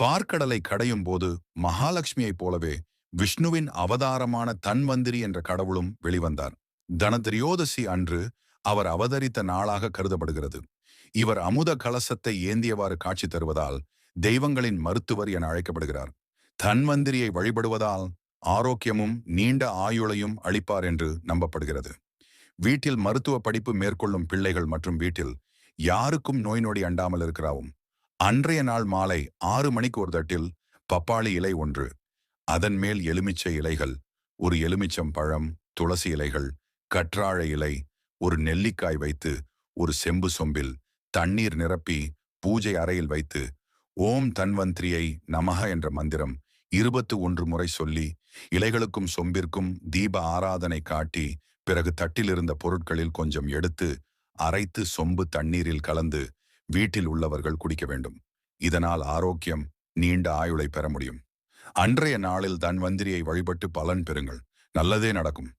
பார்க்கடலை கடையும் போது மகாலட்சுமியைப் போலவே விஷ்ணுவின் அவதாரமான தன்வந்திரி என்ற கடவுளும் வெளிவந்தார். தனதிரியோதசி அன்று அவர் அவதரித்த நாளாக கருதப்படுகிறது. இவர் அமுத கலசத்தை ஏந்தியவாறு காட்சி தருவதால் தெய்வங்களின் மருத்துவர் என அழைக்கப்படுகிறார். தன்வந்திரியை வழிபடுவதால் ஆரோக்கியமும் நீண்ட ஆயுளையும் அளிப்பார் என்று நம்பப்படுகிறது. வீட்டில் மருத்துவ படிப்பு மேற்கொள்ளும் பிள்ளைகள் மற்றும் வீட்டில் யாருக்கும் நோய் நொடி அண்டாமல் இருக்கிறாவும் அன்றைய நாள் மாலை ஆறு மணிக்கு ஒரு தட்டில் பப்பாளி இலை ஒன்று. அதன் மேல் எலுமிச்சை இலைகள் ஒரு எலுமிச்சம் பழம் துளசி இலைகள் கற்றாழை இலை ஒரு நெல்லிக்காய் வைத்து ஒரு செம்பு சொம்பில் தண்ணீர் நிரப்பி பூஜை அறையில் வைத்து ஓம் தன்வந்திரியை நமக என்ற மந்திரம் இருபத்து ஒன்று முறை சொல்லி இலைகளுக்கும் சொம்பிற்கும் தீப ஆராதனை காட்டி பிறகு தட்டிலிருந்த பொருட்களில் கொஞ்சம் எடுத்து அரைத்து சொம்பு தண்ணீரில் கலந்து வீட்டில் உள்ளவர்கள் குடிக்க வேண்டும். இதனால் ஆரோக்கியம் நீண்ட ஆயுளை பெற முடியும். அன்றைய நாளில் தன்வந்திரியை வழிபட்டு பலன் பெறுங்கள். நல்லதே நடக்கும்.